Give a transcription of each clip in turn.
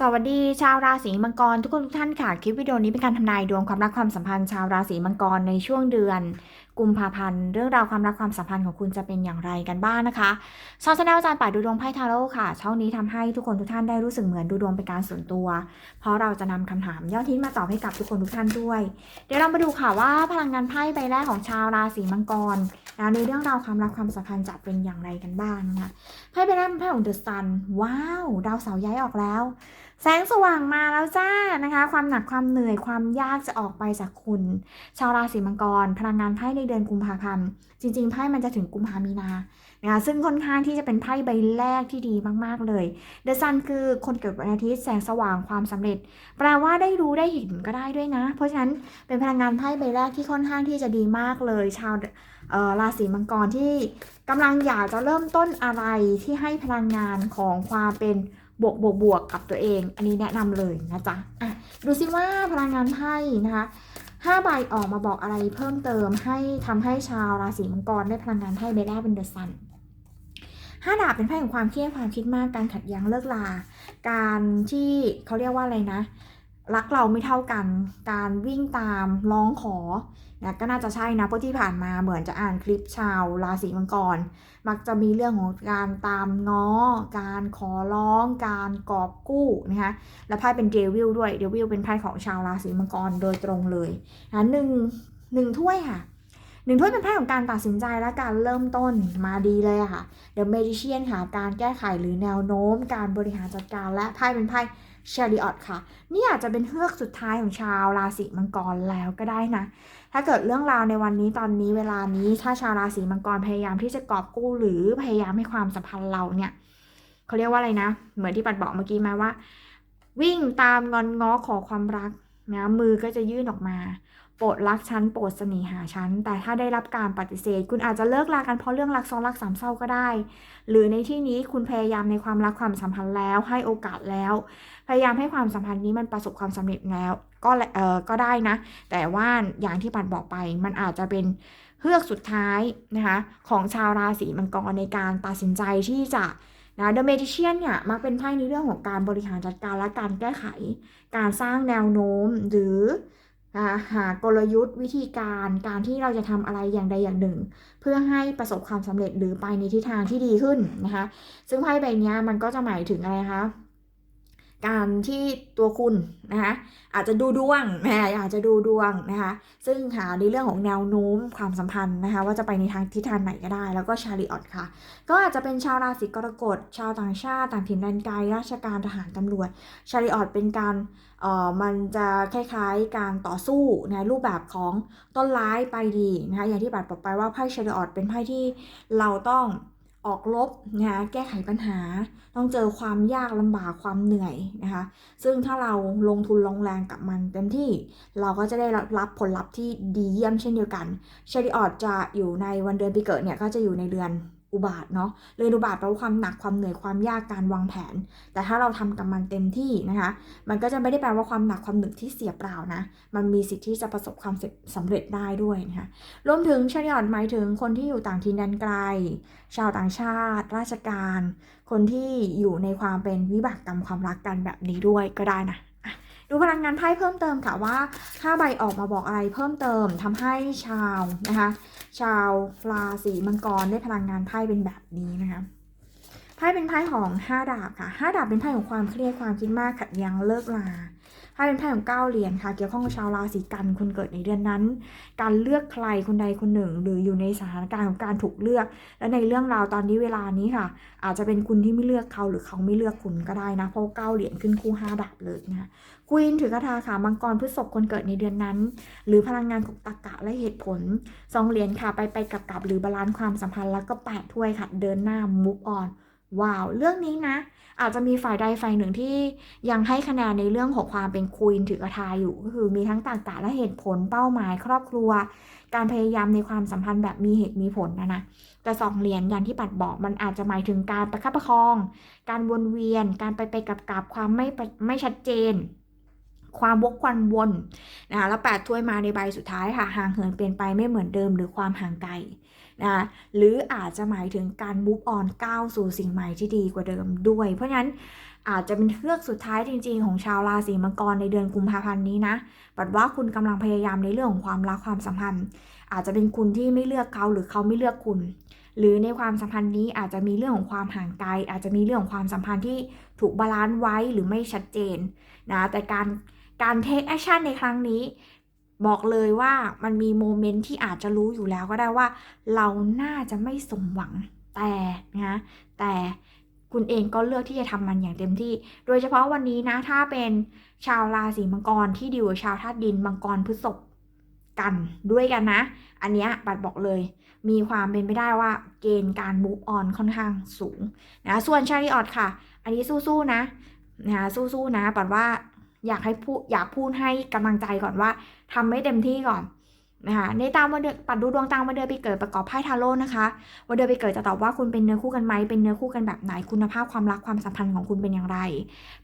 สวัสดีชาวราศีมังกรทุกคนทุกท่านค่ะ คลิปวิดีโอนี้เป็นการทำนายดวงความรักความสัมพันธ์ชาวราศีมังกรในช่วงเดือน กุมภาพันธ์ เรื่องราวความรักความสัมพันธ์ของคุณจะเป็นอย่างไรกันบ้างนะคะช่องชาแนลอาจารย์ป่าดูดวงไพ่ทาโร่ค่ะ ช่องนี้ทำให้ทุกคนทุกท่านได้รู้สึกเหมือนดูดวงเป็นการส่วนตัว เพราะเราจะนำคำถามยอดฮิตมาตอบให้กับทุกคนทุกท่านด้วย เดี๋ยวเรามาดูค่ะว่าพลังงานไพ่ใบแรกของชาวราศีมังกรนะในเรื่องราวความรักความสัมพันธ์จะเป็นอย่างไรกันบ้างนะคะไพ่ใบแรกเป็นไพ่ของเดอะซันว้าวดาวเสาร์ย้ายออกแล้ว แสงสว่างมาแล้วจ้านะคะ ความหนักความเหนื่อยความยากจะออกไปจากคุณ ชาวราศีมังกร พลังงานไพ่ในเดือนกุมภาพันธ์จริงๆไพ่มันจะถึงกุมภามีนานะคะซึ่งค่อนข้างที่จะเป็นไพ่ใบแรกที่ดีมากๆเลยเดอะซันคือคนเกิดวันอาทิตย์แสงสว่างความสำเร็จ แปลว่าได้รู้ได้เห็นก็ได้ด้วยนะ เพราะฉะนั้นเป็นพลังงานไพ่ใบแรกที่ค่อนข้างที่จะดีมากเลย ชาวราศีมังกรที่กำลังอยากจะเริ่มต้นอะไรที่ให้พลังงานของความเป็น บวกบวกบวกกับตัวเอง อันนี้แนะนำเลยนะจ๊ะอะดูซิว่าพลังงานไพ่นะคะห้าใบออกมาบอกอะไรเพิ่มเติมให้ทำให้ชาวราศีมังกรได้พลังงานไพ่เบล่าเป็นเดอะซันห้าดาบเป็นไพ่ของความเครียดความคิดมากการขัดแย้งเลิกลา การที่เขาเรียกว่าอะไรนะ รักเราไม่เท่ากัน การวิ่งตามร้องขอนะก็น่าจะใช่นะเพราะที่ผ่านมาเหมือนจะอ่านคลิปชาวราศีมังกร มักจะมีเรื่องของการตามง้อ การขอร้อง การกอบกู้นะคะและไพ่เป็นเดวิลด้วยเดวิลเป็นไพ่ของชาวราศีมังกรโดยตรงเลยนะหนึ่งหนึ่งถ้วยค่ะหนึ่งถ้วยเป็นไพ่ของการตัดสินใจและการเริ่มต้นมาดีเลยค่ะ The Magician ค่ะการแก้ไขหรือแนวโน้ม การบริหารจัดการและไพ่เป็นไพ่ ชาริออตค่ะ นี่อาจจะเป็นเฮือกสุดท้ายของชาวราศีมังกรแล้วก็ได้นะ ถ้าเกิดเรื่องราวในวันนี้ตอนนี้เวลานี้ถ้าชาวราศีมังกรพยายามที่จะกอบกู้หรือพยายามให้ความสัมพันธ์เราเนี่ยเขาเรียกว่าอะไรนะ เหมือนที่ปัดบอกเมื่อกี้มาว่า วิ่งตามงอนง้อขอความรักนะมือก็จะยื่นออกมา โปรดรักฉันโปรดเสน่หาฉัน แต่ถ้าได้รับการปฏิเสธ คุณอาจจะเลิกลากันเพราะเรื่องรักซ้อนรักสามเศร้าก็ได้ หรือในที่นี้คุณพยายามในความรักความสัมพันธ์แล้ว ให้โอกาสแล้ว พยายามให้ความสัมพันธ์นี้มันประสบความสำเร็จแล้ว ก็เออก็ได้นะ แต่ว่าอย่างที่ปัดบอกไป มันอาจจะเป็นเฮือกสุดท้ายนะคะของชาวราศีมังกรในการตัดสินใจที่จะนะ The Magician เนี่ยมักเป็นไพ่ในเรื่องของการบริหารจัดการและการแก้ไข การสร้างแนวโน้มหรือ หากลยุทธ์วิธีการการที่เราจะทำอะไรอย่างใดอย่างหนึ่ง เพื่อให้ประสบความสำเร็จหรือไปในทิศทางที่ดีขึ้นนะคะ ซึ่งไพ่ใบนี้มันก็จะหมายถึงอะไรคะ การที่ตัวคุณนะคะอาจจะดูดวงนะอาจจะดูดวงนะคะซึ่งหาในเรื่องของแนวโน้มความสัมพันธ์นะคะว่าจะไปในทางทิศทางไหนก็ได้ แล้วก็ชาริออตค่ะ ก็อาจจะเป็นชาวราศีกรกฎชาวต่างชาติ ต่างถิ่นแดนไกลราชการทหารตำรวจ ชาริออตเป็นการเอ่อมันจะคล้ายๆการต่อสู้ในรูปแบบของต้นร้ายไปดีนะคะอย่างที่บัดบอกไปว่าไพ่ชาริออตเป็นไพ่ที่เราต้อง ออกลบนะคะแก้ไขปัญหา ต้องเจอความยากลำบากความเหนื่อยนะคะ ซึ่งถ้าเราลงทุนลงแรงกับมันเต็มที่ เราก็จะได้รับผลลัพธ์ที่ดีเยี่ยมเช่นเดียวกันเชาริออดจะอยู่ในวันเดือนปีเกิดเนี่ยก็จะอยู่ในเดือน อุบาทเนาะเรือนอุบาทแปลว่าความหนักความเหนื่อยความยากการวางแผน แต่ถ้าเราทำกับมันเต็มที่นะคะ มันก็จะไม่ได้แปลว่าความหนักความหนึกที่เสียเปล่านะ มันมีสิทธิ์ที่จะประสบความสำเร็จได้ด้วยนะคะรวมถึงชาริออตหมายถึงคนที่อยู่ต่างถิ่นแดนไกล ชาวต่างชาติ ราชการ คนที่อยู่ในความเป็นวิบากกรรมความรักกันแบบนี้ด้วยก็ได้นะ ดูพลังงานไพ่เพิ่มเติมค่ะว่าถ้าใบออกมาบอกอะไรเพิ่มเติมทำให้ชาวนะคะ ชาวราศีมังกรได้พลังงานไพ่เป็นแบบนี้นะคะไพ่เป็นไพ่ของ 5 ดาบค่ะ 5 ดาบเป็นไพ่ของความเครียดความคิดมากขัดแย้งเลิกลา ไพ่เป็นไพ่ของเก้าเหรียญค่ะ เกี่ยวข้องกับชาวราศีกันคนเกิดในเดือนนั้น การเลือกใครคนใดคนหนึ่ง หรืออยู่ในสถานการณ์ของการถูกเลือก และในเรื่องราวตอนนี้เวลานี้ค่ะ อาจจะเป็นคุณที่ไม่เลือกเขาหรือเขาไม่เลือกคุณก็ได้นะ เพราะเก้าเหรียญขึ้นคู่ห้าดาบเลยนะคะควีนถือกระทาค่ะมังกรพฤษภคนเกิดในเดือนนั้น หรือพลังงานของตรกะและเหตุผลสองเหรียญค่ะไปไปกับกับหรือบาลานซ์ความสัมพันธ์แล้วก็แปดถ้วยค่ะเดินหน้ามุกออนว้าว เรื่องนี้นะ อาจจะมีฝ่ายใดฝ่ายหนึ่งที่ยังให้คะแนนในเรื่องของความเป็นควีนถือกระทาอยู่ ก็คือมีทั้งตรรกะและเหตุผลเป้าหมาย ครอบครัว การพยายามในความสัมพันธ์แบบมีเหตุมีผลนะนะแต่สองเหรียญอย่างที่ปัดบอกมันอาจจะหมายถึงการประคับประคอง การวนเวียน การไปไปกับกับความไม่ไม่ชัดเจน ความวกควันวนนะคะแล้วแปดถ้วยมาในใบสุดท้ายค่ะห่างเหินเปลี่ยนไปไม่เหมือนเดิมหรือความห่างไกล นะหรืออาจจะหมายถึงการ move on ก้าวสู่สิ่งใหม่ที่ดีกว่าเดิมด้วย เพราะฉะนั้นอาจจะเป็นเทือกสุดท้ายจริง ๆ ของชาวราศีมังกรในเดือนกุมภาพันธ์นี้นะปัดว่าคุณกำลังพยายามในเรื่องของความรักความสัมพันธ์ อาจจะเป็นคุณที่ไม่เลือกเขาหรือเขาไม่เลือกคุณ หรือในความสัมพันธ์นี้อาจจะมีเรื่องของความห่างไกล อาจจะมีเรื่องของความสัมพันธ์ที่ถูกบาลานซ์ไว้หรือไม่ชัดเจนนะแต่การการเทคแอคชั่นในครั้งนี้ บอกเลยว่ามันมีโมเมนต์ที่อาจจะรู้อยู่แล้วก็ได้ว่า เราน่าจะไม่สมหวังแต่นะแต่คุณเองก็เลือกที่จะทำมันอย่างเต็มที่ โดยเฉพาะวันนี้นะถ้าเป็นชาวราศีมังกรที่ดีลกับชาวธาตุดินมังกรพฤษภกันด้วยกันนะ อันเนี้ยบัดบอกเลย มีความเป็นไปได้ว่าเกณฑ์การ move on ค่อนข้างสูงนะส่วนชาริออตค่ะ อันนี้สู้ๆนะนะสู้ๆนะปัดว่า อยากให้พูดอยากพูดให้กำลังใจก่อนว่าทำให้เต็มที่ก่อน นะคะในตามวันเดือนปัดดูดวงตามวันเดือนปีเกิดประกอบไพ่ทาโร่นะคะวันเดือนปีเกิดจะตอบว่าคุณเป็นเนื้อคู่กันไหมเป็นเนื้อคู่กันแบบไหนคุณภาพความรักความสัมพันธ์ของคุณเป็นอย่างไร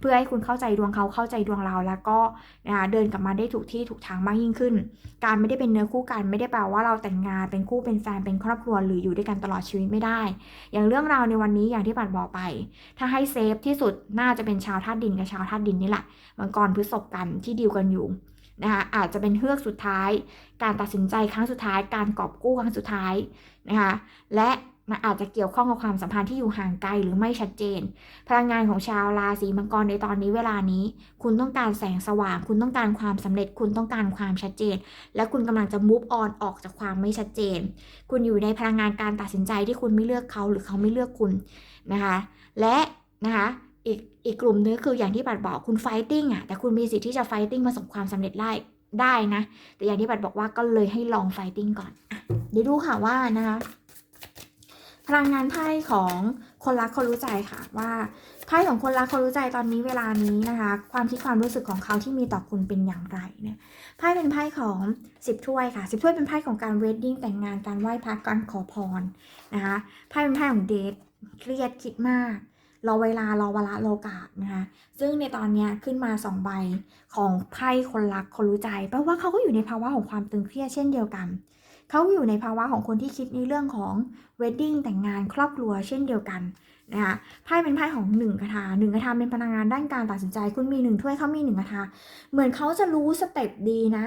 เพื่อให้คุณเข้าใจดวงเขาเข้าใจดวงเราแล้วก็นะคะเดินกลับมาได้ถูกที่ถูกทางมากยิ่งขึ้น การไม่ได้เป็นเนื้อคู่กันไม่ได้แปลว่าเราแต่งงานเป็นคู่เป็นแฟนเป็นครอบครัวหรืออยู่ด้วยกันตลอดชีวิตไม่ได้ อย่างเรื่องราวในวันนี้อย่างที่ปัดบอกไป ถ้าให้เซฟที่สุดน่าจะเป็นชาวธาตุดินกับชาวธาตุดินนี่แหละมังกรพฤษภกันที่ดีลกันอยู่ นะคะอาจจะเป็นเฮือกสุดท้าย การตัดสินใจครั้งสุดท้าย การกอบกู้ครั้งสุดท้ายนะคะและมันอาจจะเกี่ยวข้องกับความสัมพันธ์ที่อยู่ห่างไกลหรือไม่ชัดเจน พลังงานของชาวราศีมังกรในตอนนี้เวลานี้ คุณต้องการแสงสว่าง คุณต้องการความสำเร็จ คุณต้องการความชัดเจน และคุณกำลังจะ move on ออกจากความไม่ชัดเจน คุณอยู่ในพลังงานการตัดสินใจที่คุณไม่เลือกเขาหรือเขาไม่เลือกคุณนะคะ และนะคะ อีกกลุ่มนึงคืออย่างที่ปัดบอกคุณ fighting อะแต่คุณมีสิทธิ์ที่จะ fighting ประสบความสำเร็จได้ได้นะ แต่อย่างที่ปัดบอกว่าก็เลยให้ลอง fighting ก่อนอะเดี๋ยวดูค่ะว่านะคะพลังงานไพ่ของคนรักคนรู้ใจค่ะว่าไพ่ของคนรักคนรู้ใจตอนนี้เวลานี้นะคะ ความคิดความรู้สึกของเขาที่มีต่อคุณเป็นอย่างไรเนี่ยไพ่เป็นไพ่ของสิบถ้วยค่ะสิบถ้วยเป็นไพ่ของการเวดดิ้งแต่งงานการไหว้พระการขอพรนะคะไพ่เป็นไพ่ของเดทเครียดคิดมาก รอเวลารอเวลาโลกาสนะคะซึ่งในตอนนี้ขึ้นมาสองใบของไพ่คนรักคนรู้ใจแปลว่าเขาก็อยู่ในภาวะของความตึงเครียดเช่นเดียวกัน เขาอยู่ในภาวะของคนที่คิดในเรื่องของเวดดิ้งแต่งงานครอบครัวเช่นเดียวกันนะคะไพ่เป็นไพ่ของหนึ่งคาถาหนึ่งคาถาเป็นพลังงานด้านการตัดสินใจ คุณมีหนึ่งถ้วยเขามีหนึ่งคาถาเหมือนเขาจะรู้สเต็ปดีนะ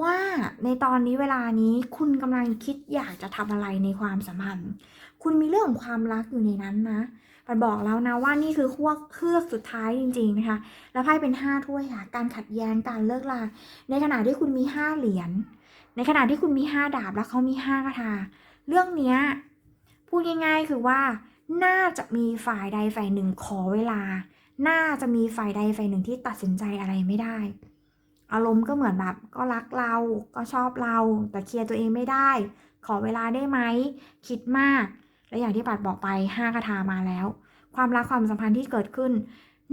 ว่าในตอนนี้เวลานี้คุณกำลังคิดอยากจะทำอะไรในความสัมพันธ์ คุณมีเรื่องของความรักอยู่ในนั้นนะ ปันบอกแล้วนะว่านี่คือขั้วเครือกสุดท้ายจริง ๆนะคะ แล้วไพ่เป็นห้าถ้วยค่ะ การขัดแย้งการเลิกลาในขณะที่คุณมีห้าเหรียญ ในขณะที่คุณมีห้าดาบแล้วเขามีห้ากระทา เรื่องเนี้ยพูดง่ายๆคือว่าน่าจะมีฝ่ายใดฝ่ายหนึ่งขอเวลา น่าจะมีฝ่ายใดฝ่ายหนึ่งที่ตัดสินใจอะไรไม่ได้ อารมณ์ก็เหมือนแบบก็รักเราก็ชอบเรา แต่เคลียร์ตัวเองไม่ได้ ขอเวลาได้ไหม คิดมาก และอย่างที่ปัดบอกไปห้ากระทามาแล้ว ความรักความสัมพันธ์ที่เกิดขึ้น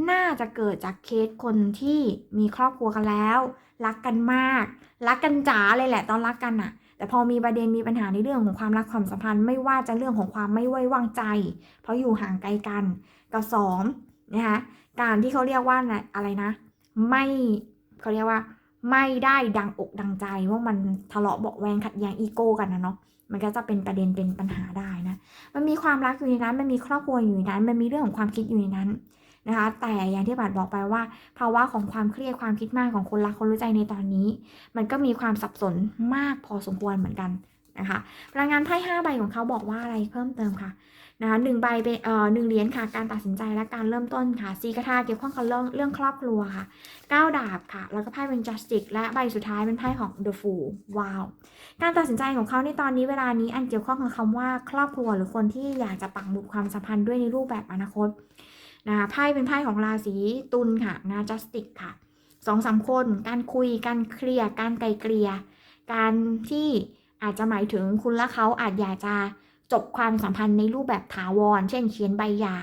น่าจะเกิดจากเคสคนที่มีครอบครัวกันแล้ว รักกันมาก รักกันจ๋าเลยแหละตอนรักกันอะแต่พอมีประเด็นมีปัญหาในเรื่องของความรักความสัมพันธ์ไม่ว่าจะเรื่องของความไม่ไว้วางใจ เพราะอยู่ห่างไกลกันกับสองนะคะการที่เขาเรียกว่าอะไรนะ ไม่เขาเรียกว่า ไม่ได้ดังอกดังใจว่ามันทะเลาะเบาแวงขัดแย้งอีโก้กันนะเนาะ มันก็จะเป็นประเด็นเป็นปัญหาได้นะ มันมีความรักอยู่ในนั้น มันมีครอบครัวอยู่ในนั้น มันมีเรื่องของความคิดอยู่ในนั้นนะคะ แต่อย่างที่บัตรบอกไปว่า ภาวะของความเครียดความคิดมากของคนรักคนรู้ใจในตอนนี้ มันก็มีความสับสนมากพอสมควรเหมือนกันนะคะพลังงานไพ่ห้าใบของเขาบอกว่าอะไรเพิ่มเติมค่ะ นะคะหนึ่งใบเป็นเอ่อหนึ่งเหรียญค่ะ การตัดสินใจและการเริ่มต้นค่ะสีกระทาเกี่ยวข้องกับเรื่องเรื่องครอบครัวค่ะเก้าดาบค่ะ แล้วก็ไพ่เป็น justice และใบสุดท้ายเป็นไพ่ของ the fool ว้าว การตัดสินใจของเขาในตอนนี้เวลานี้อันเกี่ยวข้องกับคำว่าครอบครัวหรือคนที่อยากจะปักหมุดความสัมพันธ์ด้วยในรูปแบบอนาคตนะคะไพ่เป็นไพ่ของราศีตุลค่ะนะ justice ค่ะสองสามคนการคุยการเคลียร์การไกลเกลี่ยการที่อาจจะหมายถึงคุณและเขาอาจอยากจะ จบความสัมพันธ์ในรูปแบบถาวร เช่นเขียนใบหย่า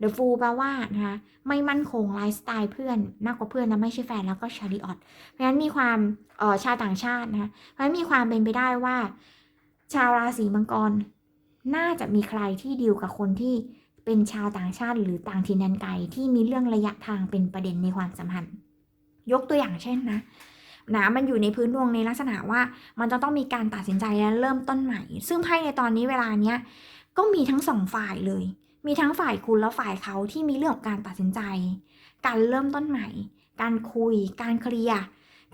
The Fool แปลว่านะคะไม่มั่นคงไลฟ์สไตล์เพื่อนมากกว่าเพื่อนนะไม่ใช่แฟนแล้วก็ชาริออตเพราะฉะนั้นมีความเออชาวต่างชาตินะคะเพราะฉะนั้นมีความเป็นไปได้ว่า ชาวราศีมังกร น่าจะมีใครที่ดีลกับคนที่เป็นชาวต่างชาติ หรือต่างถิ่นแดนไกลที่มีเรื่องระยะทางเป็นประเด็นในความสัมพันธ์ ยกตัวอย่างเช่นนะ นะมันอยู่ในพื้นดวงในลักษณะว่า มันจะต้องมีการตัดสินใจและเริ่มต้นใหม่ ซึ่งไพ่ในตอนนี้เวลาเนี้ยก็มีทั้งสองฝ่ายเลย มีทั้งฝ่ายคุณและฝ่ายเขาที่มีเรื่องของการตัดสินใจ การเริ่มต้นใหม่ การคุย การเคลียร์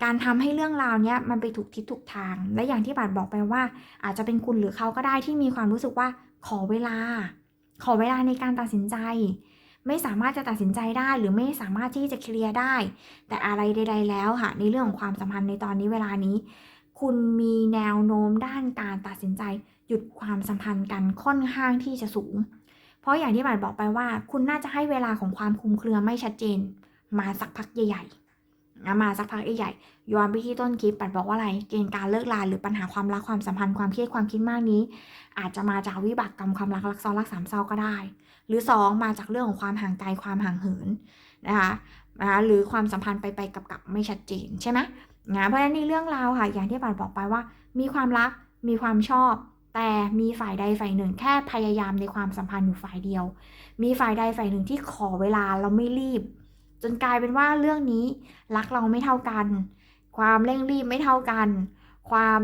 การทำให้เรื่องราวเนี้ยมันไปถูกทิศถูกทาง และอย่างที่บาทบอกไปว่า อาจจะเป็นคุณหรือเขาก็ได้ที่มีความรู้สึกว่าขอเวลา ขอเวลาในการตัดสินใจ ไม่สามารถจะตัดสินใจได้ หรือไม่สามารถที่จะเคลียร์ได้ แต่อะไรใด ๆ แล้วค่ะ ในเรื่องของความสัมพันธ์ในตอนนี้เวลานี้ คุณมีแนวโน้มด้านการตัดสินใจ หยุดความสัมพันธ์กันค่อนข้างที่จะสูง เพราะอย่างที่บาทบอกไปว่า คุณน่าจะให้เวลาของความคลุมเครือไม่ชัดเจน มาสักพักใหญ่ๆนะมาสักพักใหญ่ๆย้อนไปที่ต้นคลิปปัดบอกว่าอะไรเกณฑ์การเลิกลาหรือปัญหาความรักความสัมพันธ์ความเครียดความคิดมากนี้ อาจจะมาจากวิบากกรรมความรักรักซ้อนรักสามเศร้าก็ได้ หรือ 2 มาจากเรื่องของความห่างไกลความห่างเหินนะคะนะหรือความสัมพันธ์ไปไปกับกับไม่ชัดเจนใช่ไหมนะเพราะฉะนั้นในเรื่องราวค่ะ อย่างที่ปานบอกไปว่า มีความรักมีความชอบ แต่มีฝ่ายใดฝ่ายหนึ่ง แค่พยายามในความสัมพันธ์อยู่ฝ่ายเดียว มีฝ่ายใดฝ่ายหนึ่งที่ขอเวลาเราไม่รีบ จนกลายเป็นว่าเรื่องนี้รักเราไม่เท่ากัน ความเร่งรีบไม่เท่ากัน ความ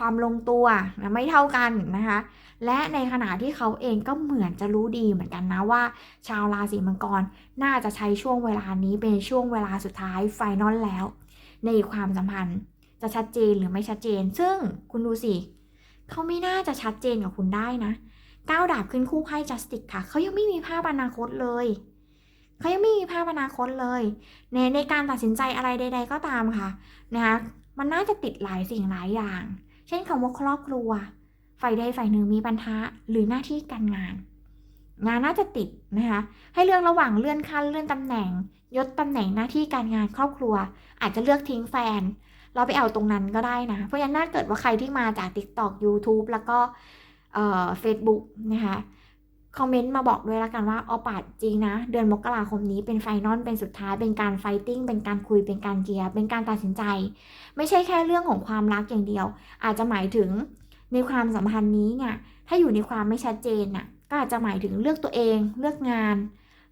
ความลงตัวนะไม่เท่ากันนะคะ และในขณะที่เขาเองก็เหมือนจะรู้ดีเหมือนกันนะว่า ชาวราศีมังกรน่าจะใช้ช่วงเวลานี้เป็นช่วงเวลาสุดท้ายไฟนอลแล้ว ในความสัมพันธ์จะชัดเจนหรือไม่ชัดเจน ซึ่งคุณดูสิเขาไม่น่าจะชัดเจนกับคุณได้นะก้าวดาบขึ้นคู่ไพ่จัสติกค่ะเขายังไม่มีภาพอนาคตเลยเขายังไม่มีภาพอนาคตเลยในในการตัดสินใจอะไรใด ๆ ก็ตามค่ะนะคะมันน่าจะติดหลายสิ่งหลายอย่าง เช่นคำว่าครอบครัว ฝ่ายใดฝ่ายหนึ่งมีปัญหาหรือหน้าที่การงาน งานน่าจะติดนะคะ ให้เลือกระหว่างเลื่อนขั้นเลื่อนตำแหน่ง ยศตำแหน่งหน้าที่การงานครอบครัว อาจจะเลือกทิ้งแฟน เราไปเอาตรงนั้นก็ได้นะ เพราะฉะนั้นถ้าเกิดว่าใครที่มาจาก TikTok YouTube แล้วก็เฟซบุ๊กนะคะ คอมเมนต์มาบอกด้วยล้วกันว่าออปัดจริงนะ เดือนมกราคมนี้เป็นไฟนอลเป็นสุดท้ายเป็นการไฟติ้งเป็นการคุยเป็นการเกียร์เป็นการตัดสินใจ ไม่ใช่แค่เรื่องของความรักอย่างเดียว อาจจะหมายถึงในความสัมพันธ์นี้เนี่ยถ้าอยู่ในความไม่ชัดเจนน่ะก็อาจจะหมายถึงเลือกตัวเอง เลือกงาน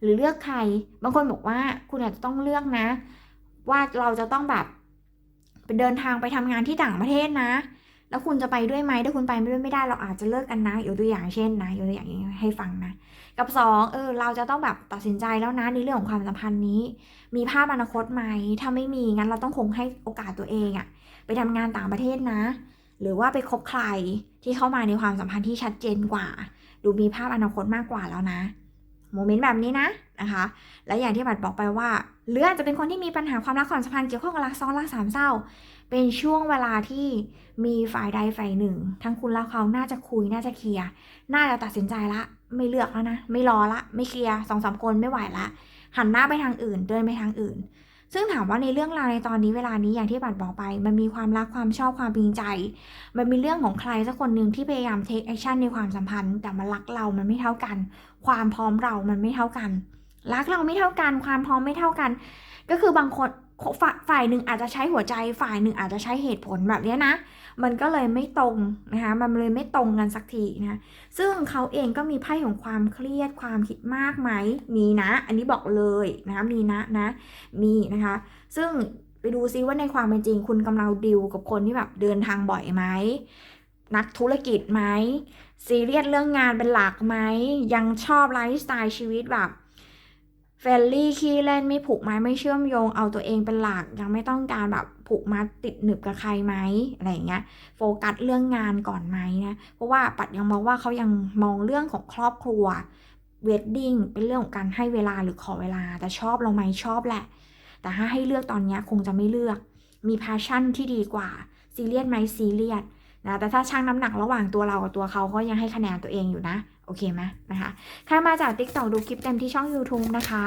หรือเลือกใคร บางคนบอกว่าคุณอาจจะต้องเลือกนะ ว่าเราจะต้องแบบเดินทางไปทำงานที่ต่างประเทศนะ แล้วคุณจะไปด้วยไหมถ้าคุณไปไม่ด้วยไม่ได้เราอาจจะเลิกกันนะยกตัวอย่างเช่นนะยกตัวอย่างให้ฟังนะ กับสองเออเราจะต้องแบบตัดสินใจแล้วนะในเรื่องของความสัมพันธ์นี้ มีภาพอนาคตไหมถ้าไม่มีงั้นเราต้องคงให้โอกาสตัวเองอะไปทำงานต่างประเทศนะ หรือว่าไปคบใครที่เข้ามาในความสัมพันธ์ที่ชัดเจนกว่า ดูมีภาพอนาคตมากกว่าแล้วนะโมเมนต์แบบนี้นะนะคะ และอย่างที่บัดบอกไปว่าหรืออาจจะเป็นคนที่มีปัญหาความรักความสัมพันธ์เกี่ยวข้องกับรักซ้อนรักสามเศร้า เป็นช่วงเวลาที่มีฝ่ายใดฝ่ายหนึ่ง ทั้งคุณและเขาน่าจะคุยน่าจะเคลียร์น่าจะตัดสินใจละ ไม่เลือกแล้วนะ ไม่รอละ ไม่เคลียร์สองสามคนไม่ไหวละ หันหน้าไปทางอื่น เดินไปทางอื่น ซึ่งถามว่าในเรื่องราวในตอนนี้เวลานี้อย่างที่บัดบอกไป มันมีความรักความชอบความจริงใจ มันมีเรื่องของใครสักคนหนึ่งที่พยายามเทคแอคชั่นในความสัมพันธ์ แต่มันรักเรามันไม่เท่ากัน ความพร้อมเรามันไม่เท่ากัน รักเราไม่เท่ากัน ความพร้อมไม่เท่ากัน ก็คือบางคน ฝ่ายฝ่ายหนึ่งอาจจะใช้หัวใจฝ่ายหนึ่งอาจจะใช้เหตุผลแบบนี้นะ มันก็เลยไม่ตรงนะคะมันเลยไม่ตรงกันสักทีนะซึ่งเขาเองก็มีไพ่ของความเครียดความคิดมากไหมมีนะ อันนี้บอกเลยนะคะมีนะนะมีนะคะ ซึ่งไปดูซิว่าในความเป็นจริง คุณกำลังดิวกับคนที่แบบเดินทางบ่อยไหมนักธุรกิจไหมซีเรียสเรื่องงานเป็นหลักไหมยังชอบไลฟ์สไตล์ชีวิตแบบ เฟรนลี่ขี้เล่นไม่ผูกไม้ไม่เชื่อมโยง เอาตัวเองเป็นหลักยังไม่ต้องการแบบผูกมัดติดหนึบกับใครไหมอะไรอย่างเงี้ยโฟกัสเรื่องงานก่อนไหมนะเพราะว่าปัดยังมองว่าเขายังมองเรื่องของครอบครัวเวดดิ้งเป็นเรื่องของการให้เวลาหรือขอเวลา แต่ชอบเราไหมชอบแหละ แต่ถ้าให้เลือกตอนนี้คงจะไม่เลือก มีพาชั่นที่ดีกว่าซีเรียสไหมซีเรียสนะแต่ถ้าชั่งน้ำหนักระหว่างตัวเรากับตัวเขาก็ยังให้คะแนนตัวเองอยู่นะ โอเคไหมนะคะใครมาจาก t ิ k t o k ดูคลิปเต็มที่ช่อง YouTube นะคะ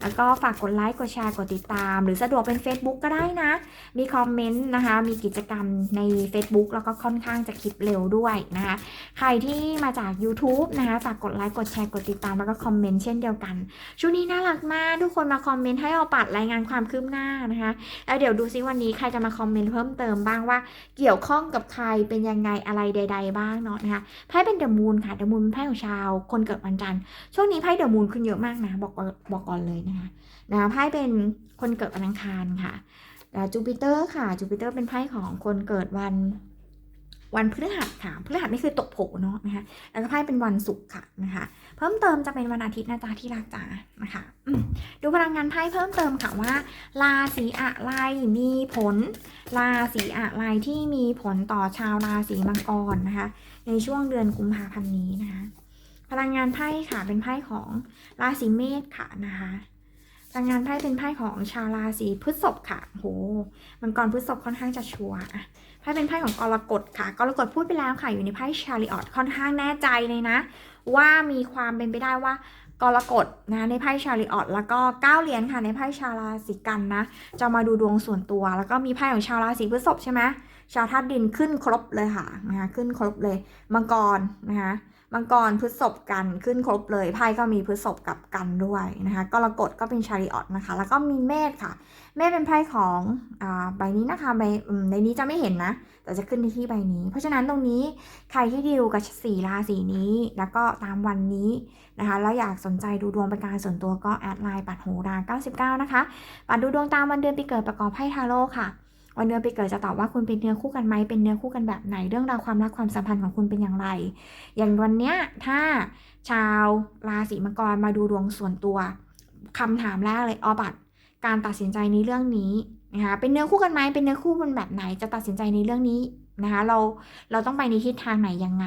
แล้วก็ฝากกดไลค์ กดแชร์ กดติดตาม หรือสะดวกเป็น Facebook ก็ได้นะ มีคอมเมนต์นะคะ มีกิจกรรมใน Facebook แล้วก็ค่อนข้างจะคลิปเร็วด้วยนะคะ ใครที่มาจาก YouTube นะคะฝากกดไลค์ กดแชร์ กดติดตาม แล้วก็คอมเมนต์เช่นเดียวกันช่วงนี้น่ารักมาก ทุกคนมาคอมเมนต์ให้เอาปัดรายงานความคืบหน้านะคะ แล้วเดี๋ยวดูซิวันนี้ใครจะมาคอมเมนต์เพิ่มเติมบ้างว่า เกี่ยวข้องกับใครเป็นยังไงอะไรใด ๆ บ้างเนาะนะคะไพ่เป็นเดอะมูนค่ะเดอะมูนเป็นไพ่ของชาวคนเกิดวันจันทร์ช่วงนี้ไพ่เดอะมูนขึ้นเยอะมากนะ บอกก่อนบอกก่อนเลยนะคะนะไพ่เป็นคนเกิดวันอังคารค่ะจูปิเตอร์ค่ะจูปิเตอร์เป็นไพ่ของคนเกิดวันวันพฤหัสค่ะพฤหัสนี่คือตกโผเนาะนะคะแล้วก็ไพ่เป็นวันศุกร์ค่ะนะคะเพิ่มเติมจะเป็นวันอาทิตย์นะจ๊ะที่รักจ๋านะคะดูพลังงานไพ่เพิ่มเติมค่ะว่า ราศีอะไรมีผล ราศีอะไรที่มีผลต่อชาวราศีมังกรนะคะ ในช่วงเดือนกุมภาพันธ์นี้นะคะ พลังงานไพ่ค่ะเป็นไพ่ของราศีเมษค่ะนะคะพลังงานไพ่เป็นไพ่ของชาวราศีพฤษภค่ะโหมังกรพฤษภค่อนข้างจะชัวร์อะไพ่เป็นไพ่ของกรกฎค่ะกรกฎพูดไปแล้วค่ะอยู่ในไพ่ชาริออตค่อนข้างแน่ใจเลยนะ ว่ามีความเป็นไปได้ว่ากรกฎนะในไพ่ชาริออตแล้วก็เก้าเหรียญค่ะในไพ่ชาวราศีกันนะ จะมาดูดวงส่วนตัว แล้วก็มีไพ่ของชาวราศีพฤษภใช่ไหม ชาวธาตุดินขึ้นครบเลยค่ะนะคะขึ้นครบเลยมังกรนะคะมังกรพฤษภกันขึ้นครบเลยไพ่ก็มีพฤษภกับกันด้วยนะคะกรกฎก็เป็นชาริออตนะคะ แล้วก็มีเมษค่ะ เมษเป็นไพ่ของอ่าใบนี้นะคะใบในนี้จะไม่เห็นนะ แต่จะขึ้นที่ใบนี้ เพราะฉะนั้นตรงนี้ใครที่ดีลกับสี่ราศีนี้ แล้วก็ตามวันนี้นะคะแล้วอยากสนใจดูดวงเป็นการส่วนตัวก็แอดไลน์ปัดโหรา99 นะคะปัดดูดวงตามวันเดือนปีเกิดประกอบไพ่ทาโร่ค่ะ วันเดือนปีเกิดจะตอบว่าคุณเป็นเนื้อคู่กันไหมเป็นเนื้อคู่กันแบบไหนเรื่องราวความรักความสัมพันธ์ของคุณเป็นอย่างไร อย่างวันเนี้ยถ้าชาวราศีมังกรมาดูดวงส่วนตัวคำถามแรกเลยออบัตการตัดสินใจในเรื่องนี้นะคะเป็นเนื้อคู่กันไหมเป็นเนื้อคู่เป็นแบบไหนจะตัดสินใจในเรื่องนี้นะคะเราเราต้องไปในทิศทางไหนยังไง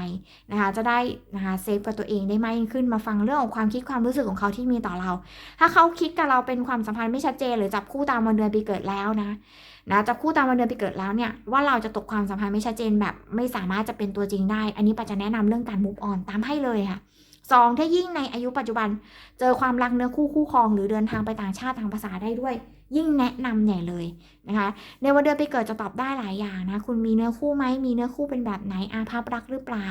นะคะจะได้นะคะเซฟกับตัวเองได้มากยิ่งขึ้นมาฟังเรื่องของความคิดความรู้สึกของเขาที่มีต่อเรา ถ้าเขาคิดกับเราเป็นความสัมพันธ์ไม่ชัดเจน หรือจับคู่ตามวันเดือนปีเกิดแล้วนะ นะจะคู่ตามวันเดือนปีเกิดแล้วเนี่ยว่าเราจะตกความสัมพันธ์ไม่ชัดเจนแบบ ไม่สามารถจะเป็นตัวจริงได้ อันนี้ปาจะแนะนำเรื่องการมุฟออนตามให้เลยค่ะ สองถ้ายิ่งในอายุปัจจุบัน เจอความรักเนื้อคู่คู่ครองหรือเดินทางไปต่างชาติทางภาษาได้ด้วย ยิ่งแนะนำใหญ่เลยนะคะ ในวันเดือนไปเกิดจะตอบได้หลายอย่างนะ คุณมีเนื้อคู่ไหมมีเนื้อคู่เป็นแบบไหนอาภัพรักหรือเปล่า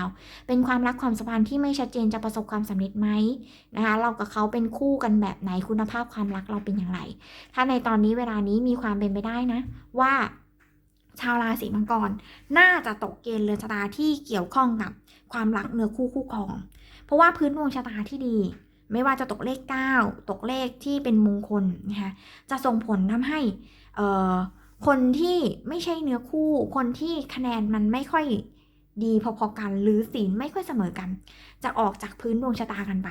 เป็นความรักความสัมพันธ์ที่ไม่ชัดเจนจะประสบความสำเร็จไหมนะคะ เรากับเขาเป็นคู่กันแบบไหนคุณภาพความรักเราเป็นอย่างไร ถ้าในตอนนี้เวลานี้มีความเป็นไปได้นะ ว่าชาวราศีมังกร น่าจะตกเกณฑ์เรือนชะตาที่เกี่ยวข้องกับความรักเนื้อคู่คู่ครอง เพราะว่าพื้นดวงชะตาที่ดี ไม่ว่าจะตกเลข 9 ตกเลขที่เป็นมงคลนะคะจะส่งผลทำให้คนที่ไม่ใช่เนื้อคู่ คนที่คะแนนมันไม่ค่อยดีพอๆกัน หรือศีลไม่ค่อยเสมอกัน จะออกจากพื้นดวงชะตากันไป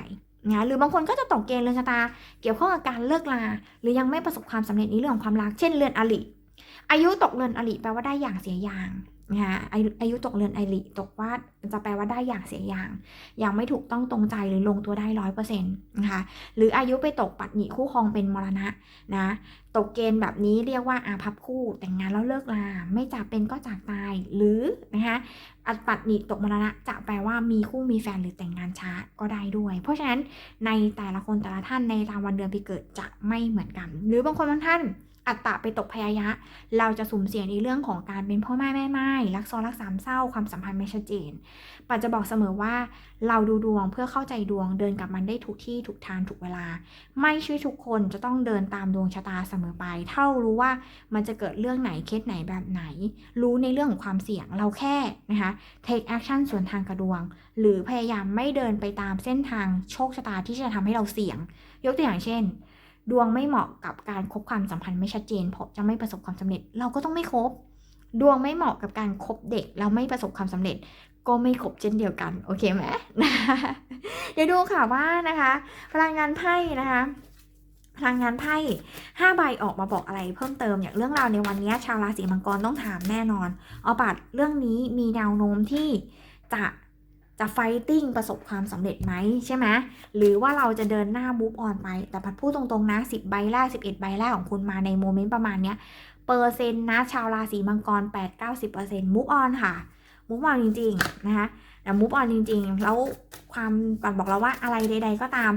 นะหรือบางคนก็จะตกเกณฑ์เรือนชะตา เกี่ยวข้องกับการเลิกลา หรือยังไม่ประสบความสำเร็จในเรื่องของความรัก เช่นเรือนอริอายุตกเรือนอริแปลว่าได้อย่างเสียอย่าง นะคะอายุตกเรือนไอริตกว่าจะแปลว่าได้อย่างเสียอย่าง ยังไม่ถูกต้องตรงใจหรือลงตัวได้ร้อยเปอร์เซ็นต์นะคะหรืออายุไปตกปัตนิคู่ครองเป็นมรณะนะตกเกณฑ์แบบนี้เรียกว่าอาภัพคู่แต่งงานแล้วเลิกลาไม่จากเป็นก็จากตายหรือนะคะอัตปัตนิตกมรณะจะแปลว่ามีคู่มีแฟนหรือแต่งงานช้าก็ได้ด้วย เพราะฉะนั้นในแต่ละคนแต่ละท่านในตามวันเดือนปีเกิดจะไม่เหมือนกัน หรือบางคนบางท่าน อัตตะไปตกพยายะ เราจะสุ่มเสี่ยงในเรื่องของการเป็นพ่อแม่แม่ไม้รักซ้อนรักสามเศร้าความสัมพันธ์ไม่ชัดเจน ปัจจะบอกเสมอว่าเราดูดวงเพื่อเข้าใจดวงเดินกับมันได้ถูกที่ถูกทางถูกเวลา ไม่ใช่ทุกคนจะต้องเดินตามดวงชะตาเสมอไป เท่ารู้ว่ามันจะเกิดเรื่องไหนเคสไหนแบบไหน รู้ในเรื่องของความเสี่ยงเราแค่นะคะ take action ส่วนทางกระดวง หรือพยายามไม่เดินไปตามเส้นทางโชคชะตาที่จะทำให้เราเสี่ยง ยกตัวอย่างเช่น ดวงไม่เหมาะกับการคบความสัมพันธ์ไม่ชัดเจนเพราะจะไม่ประสบความสำเร็จ เราก็ต้องไม่คบ ดวงไม่เหมาะกับการคบเด็กแล้วไม่ประสบความสำเร็จ ก็ไม่คบเช่นเดียวกัน โอเคไหมเดี๋ยวดูค่ะว่านะคะพลังงานไพ่นะคะพลังงานไพ่ห้าใบออกมาบอกอะไรเพิ่มเติมอย่างเรื่องราวในวันนี้ชาวราศีมังกรต้องถามแน่นอน เอาบัตรเรื่องนี้มีแนวโน้มที่จะ จะไฟติ้งประสบความสำเร็จไหมใช่ไหมหรือว่าเราจะเดินหน้ามูฟออนไป แต่พัดพูดตรงๆนะ 10 ใบแรก 11 ใบแรกของคุณมาในโมเมนต์ประมาณเนี้ยเปอร์เซ็นต์นะชาวราศีมังกร 8-90%มูฟออนค่ะมูฟออนจริงๆนะคะแต่มูฟออนจริง ๆ แล้วความปันบอกเราว่าอะไรใด ๆ ก็ตาม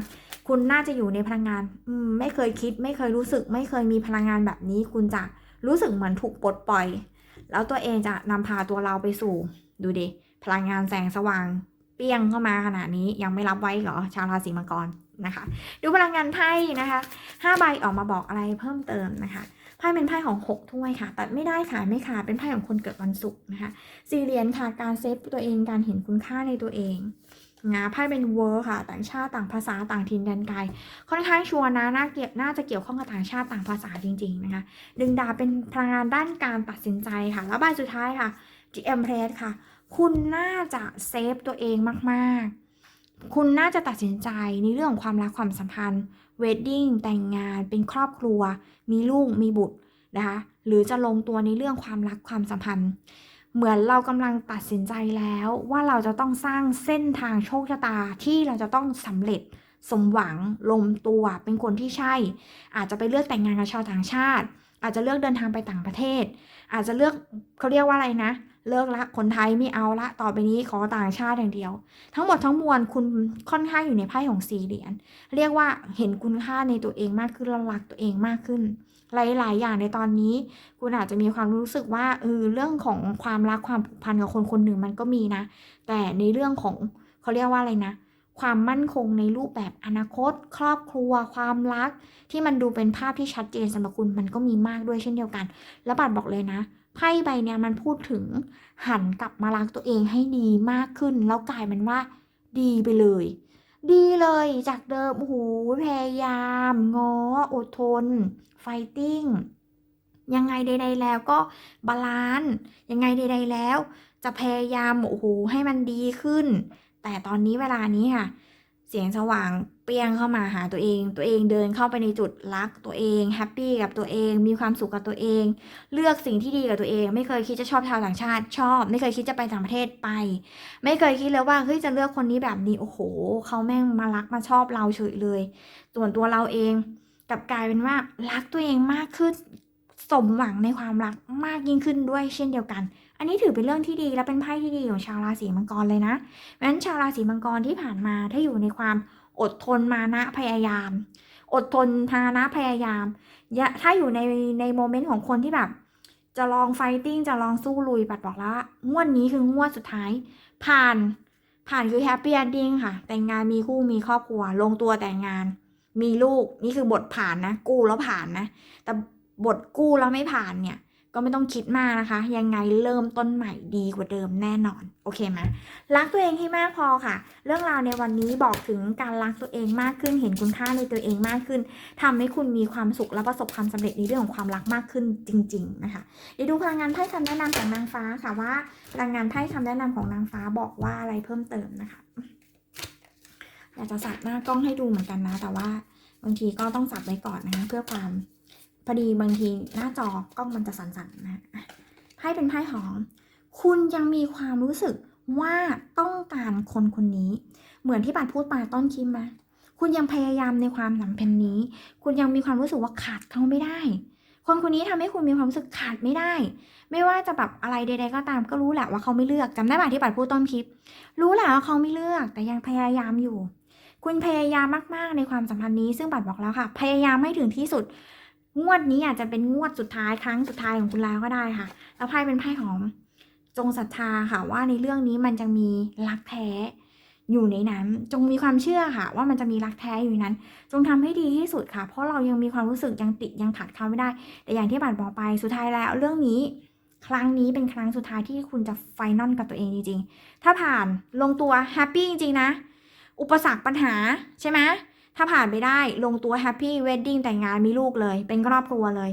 คุณน่าจะอยู่ในพลังงานอืมไม่เคยคิด ไม่เคยรู้สึก ไม่เคยมีพลังงานแบบนี้ คุณจะรู้สึกเหมือนถูกปลดปล่อย แล้วตัวเองจะนำพาตัวเราไปสู่ดูดิ พลังงานแสงสว่างเปี้ยงเข้ามาขนาดนี้ยังไม่รับไว้เหรอ ชาวราศีมังกรนะคะ ดูพลังงานไพ่นะคะห้าใบออกมาบอกอะไรเพิ่มเติมนะคะไพ่เป็นไพ่ของหกถ้วยค่ะ ตัดไม่ได้ขายไม่ขาดเป็นไพ่ของคนเกิดวันศุกร์นะคะสี่เหรียญค่ะ การเซฟตัวเอง การเห็นคุณค่าในตัวเองนะไพ่เป็นเวิร์ค่ะ ต่างชาติต่างภาษาต่างถิ่นแดนไกล ค่อนข้างชัวร์นะ น่าเกี่ยวน่าจะเกี่ยวข้องกับต่างชาติต่างภาษาจริง ๆ นะคะ ดึงดาเป็นพลังงานด้านการตัดสินใจค่ะ แล้วใบสุดท้ายค่ะ The Empress ค่ะ คุณน่าจะเซฟตัวเองมากๆ คุณน่าจะตัดสินใจในเรื่องของความรักความสัมพันธ์เวดดิ้งแต่งงานเป็นครอบครัว มีลูกมีบุตรนะคะหรือจะลงตัวในเรื่องความรักความสัมพันธ์ เหมือนเรากำลังตัดสินใจแล้วว่าเราจะต้องสร้างเส้นทางโชคชะตาที่เราจะต้องสำเร็จสมหวังลงตัวเป็นคนที่ใช่ อาจจะไปเลือกแต่งงานกับชาวต่างชาติ อาจจะเลือกเดินทางไปต่างประเทศ อาจจะเลือกเขาเรียกว่าอะไรนะ เลิกละคนไทยไม่เอาละ ต่อไปนี้ขอต่างชาติอย่างเดียว ทั้งหมดทั้งมวลคุณค่อนข้างอยู่ในไพ่ของสี่เหรียญเรียกว่าเห็นคุณค่าในตัวเองมากขึ้นและรักตัวเองมากขึ้น หลาย ๆ อย่างในตอนนี้ คุณอาจจะมีความรู้สึกว่าเออเรื่องของความรักความผูกพันกับคนคนหนึ่งมันก็มีนะ แต่ในเรื่องของเขาเรียกว่าอะไรนะ ความมั่นคงในรูปแบบอนาคต ครอบครัว ความรัก ที่มันดูเป็นภาพที่ชัดเจนสำหรับคุณมันก็มีมากด้วยเช่นเดียวกัน แล้วบัตรบอกเลยนะไพ่ใบเนี้ยมันพูดถึงหันกลับมารักตัวเองให้ดีมากขึ้น แล้วกลายเป็นว่า ดีไปเลย ดีเลยจากเดิมโอ้โหพยายามง้ออดทน ไฟติ้งยังไงใด ๆ แล้วก็บาลานซ์ยังไงใด ๆ แล้ว จะพยายามโอ้โหให้มันดีขึ้น แต่ตอนนี้เวลานี้ค่ะ เสียงสว่างเปรียงเข้ามาหาตัวเอง ตัวเองเดินเข้าไปในจุดรักตัวเองแฮปปี้กับตัวเอง มีความสุขกับตัวเอง เลือกสิ่งที่ดีกับตัวเอง ไม่เคยคิดจะชอบชาวต่างชาติชอบ ไม่เคยคิดจะไปต่างประเทศไป ไม่เคยคิดเลยว่าเฮ้ยจะเลือกคนนี้แบบนี้โอ้โหเขาแม่งมารักมาชอบเราเฉยเลย ส่วนตัวเราเองกับกลายเป็นว่ารักตัวเองมากขึ้นสมหวังในความรักมากยิ่งขึ้นด้วยเช่นเดียวกัน อันนี้ถือเป็นเรื่องที่ดีและเป็นไพ่ที่ดีของชาวราศีมังกรเลยนะเพราะฉะนั้นชาวราศีมังกรที่ผ่านมาถ้าอยู่ในความอดทนมานะพยายาม อดทนพานะพยายาม ถ้าอยู่ในในโมเมนต์ของคนที่แบบ จะลองไฟติ้งจะลองสู้ลุย ปัดบอกแล้วงวดนี้คืองวดสุดท้าย ผ่านผ่านคือแฮปปี้ e อนดิ้งค่ะ แต่งงานมีคู่มีครอบครัว ลงตัวแต่งงาน มีลูกนี่คือบทผ่านนะ กู้แล้วผ่านนะ แต่บทกู้แล้วไม่ผ่านเนี่ย ก็ไม่ต้องคิดมากนะคะ ยังไงเริ่มต้นใหม่ดีกว่าเดิมแน่นอน โอเคไหมรักตัวเองให้มากพอค่ะ เรื่องราวในวันนี้บอกถึงการรักตัวเองมากขึ้น เห็นคุณค่าในตัวเองมากขึ้นทำให้คุณมีความสุขและประสบความสำเร็จในเรื่องของความรักมากขึ้นจริง ๆ นะคะเดี๋ยวดูพลังงานไพ่คำแนะนำของนางฟ้าค่ะว่า พลังงานไพ่คำแนะนำของนางฟ้าบอกว่าอะไรเพิ่มเติมนะคะอยากจะสับหน้ากล้องให้ดูเหมือนกันนะ แต่ว่าบางทีก็ต้องสับไว้ก่อนนะคะเพื่อความ พอดีบางทีหน้าจอกล้องมันจะสั่นๆนะไพ่เป็นไพ่หอม คุณยังมีความรู้สึกว่าต้องการคนคนนี้ เหมือนที่ปานพูดมาต้นคลิปไหมคุณยังพยายามในความสัมพันธ์นี้ คุณยังมีความรู้สึกว่าขาดเขาไม่ได้ คนคนนี้ทำให้คุณมีความรู้สึกขาดไม่ได้ ไม่ว่าจะแบบอะไรใด ๆ ก็ตามก็รู้แหละว่าเขาไม่เลือกจำได้ป่ะที่ปัดพูดต้นคลิป รู้แหละว่าเขาไม่เลือก แต่ยังพยายามอยู่ คุณพยายามมากๆในความสัมพันธ์นี้ ซึ่งปัดบอกแล้วค่ะ พยายามให้ถึงที่สุด งวดนี้อาจจะเป็นงวดสุดท้ายครั้งสุดท้ายของคุณแล้วก็ได้ค่ะ แล้วไพ่เป็นไพ่ของจงศรัทธาค่ะว่าในเรื่องนี้มันจะมีรักแท้อยู่ในนั้น จงมีความเชื่อค่ะ ว่ามันจะมีรักแท้อยู่ในนั้น จงทำให้ดีที่สุดค่ะ เพราะเรายังมีความรู้สึกยังติดยังขัดเขาไม่ได้ แต่อย่างที่บัตรบอกไปสุดท้ายแล้ว เรื่องนี้ครั้งนี้เป็นครั้งสุดท้ายที่คุณจะไฟนอลกับตัวเองจริงๆ ถ้าผ่านลงตัวแฮปปี้จริงๆนะ อุปสรรคปัญหาใช่ไหม ถ้าผ่านไปได้ลงตัวแฮปปี้เวดดิ้งแต่งงานมีลูกเลย เป็นครอบครัวเลย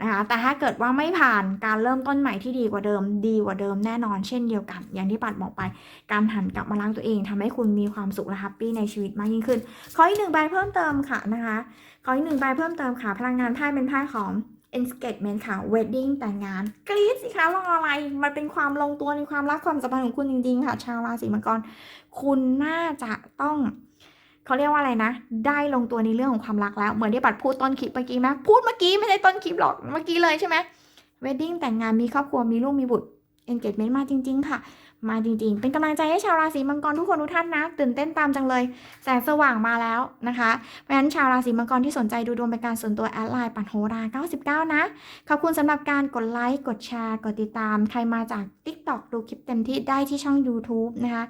นะคะแต่ถ้าเกิดว่าไม่ผ่านการเริ่มต้นใหม่ที่ดีกว่าเดิม ดีกว่าเดิมแน่นอนเช่นเดียวกัน อย่างที่ปัดบอกไป การหันกลับมาล้างตัวเองทำให้คุณมีความสุขและแฮปปี้ในชีวิตมากยิ่งขึ้น ขออีกหนึ่งใบเพิ่มเติมค่ะนะคะขออีกหนึ่งใบเพิ่มเติมค่ะ พลังงานไพ่เป็นไพ่ของ engagement ค่ะ wedding แต่งงาน กรี๊ดสิคะรออะไร มันเป็นความลงตัวในความรักความสัมพันธ์ของคุณจริงๆค่ะ ชาวราศีมังกร คุณน่าจะต้อง เขาเรียกว่าอะไรนะ ได้ลงตัวในเรื่องของความรักแล้วเหมือนที่ปัดพูดต้นคลิปเมื่อกี้ไหมพูดเมื่อกี้ไม่ใช่ต้นคลิปหรอกเมื่อกี้เลยใช่ไหมเวดดิ้งแต่งงานมีครอบครัวมีลูกมีบุตร engagement มาจริง ๆ ค่ะ มาจริงๆ เป็นกำลังใจให้ชาวราศีมังกรทุกคนทุกท่านนะ ตื่นเต้นตามจังเลย แสงสว่างมาแล้วนะคะ เพราะฉะนั้นชาวราศีมังกรที่สนใจดูดวงเป็นการส่วนตัวแอดไลน์ปันโหรา 99 นะ ขอบคุณสำหรับการกดไลค์กดแชร์กดติดตาม ใครมาจาก TikTok ดูคลิปเต็มที่ได้ที่ช่อง YouTube นะคะ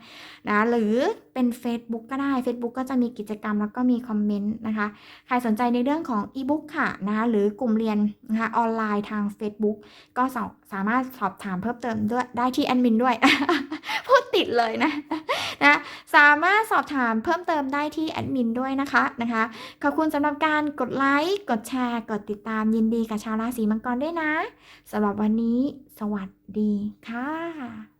นะหรือเป็น Facebook ก็ได้ Facebook ก็จะมีกิจกรรมแล้วก็มีคอมเมนต์นะคะ ใครสนใจในเรื่องของ e-book ค่ะนะคะหรือกลุ่มเรียนนะคะออนไลน์ทาง Facebook ก็สสามารถสอบถามเพิ่มเติมด้วยได้ที่แอดมินด้วย พูดติดเลยนะนะสามารถสอบถามเพิ่มเติมได้ที่แอดมินด้วยนะคะนะคะขอบคุณสำหรับการกดไลค์กดแชร์ กดติดตามยินดีกับชาวราศีมังกรด้วยนะสำหรับวันนี้ สวัสดีค่ะ